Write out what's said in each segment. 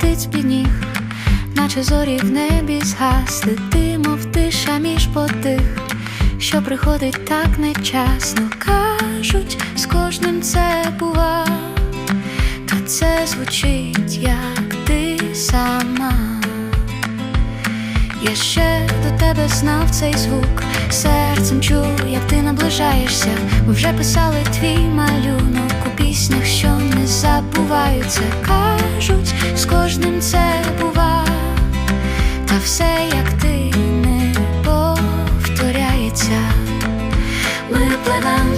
з-під ніг, наче зорі в небі згасли, ти, мов тиша між потих, що приходить так нечасно. Кажуть, з кожним це бува, та це звучить, як ти сама. Я ще до тебе знав цей звук, серцем чую, як ти наближаєшся. Ми вже писали твій малюнок у піснях, забуваються. Кажуть, з кожним це бува, та все, як ти не повторяється. Ми пливем,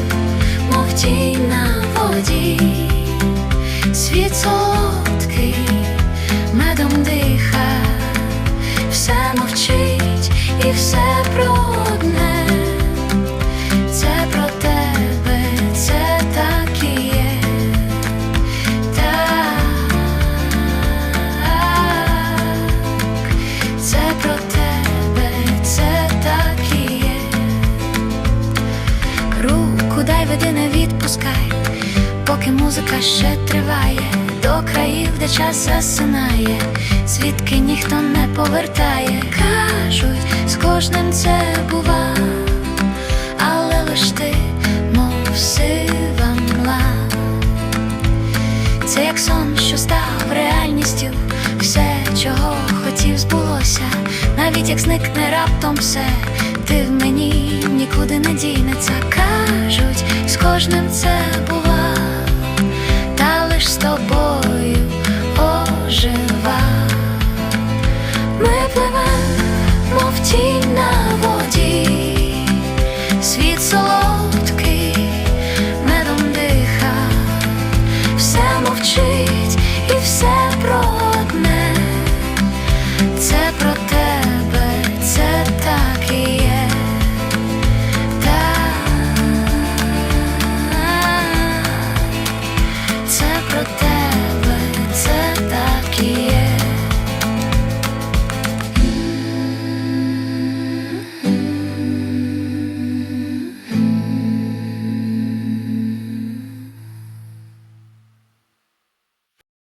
мов тінь на воді, світ солодкий, медом диха все мовчить і все відпускай, поки музика ще триває, до країв, де час засинає, звідки ніхто не повертає. Кажуть, з кожним це бува, але лиш ти, мов сива мла. Це як сон, що став реальністю, все, чого хотів, збулося, навіть як зникне раптом все, ти в мені кожним це була, та лиш з тобою ожива, ми пливемо, мов тінь на воді, світ соло.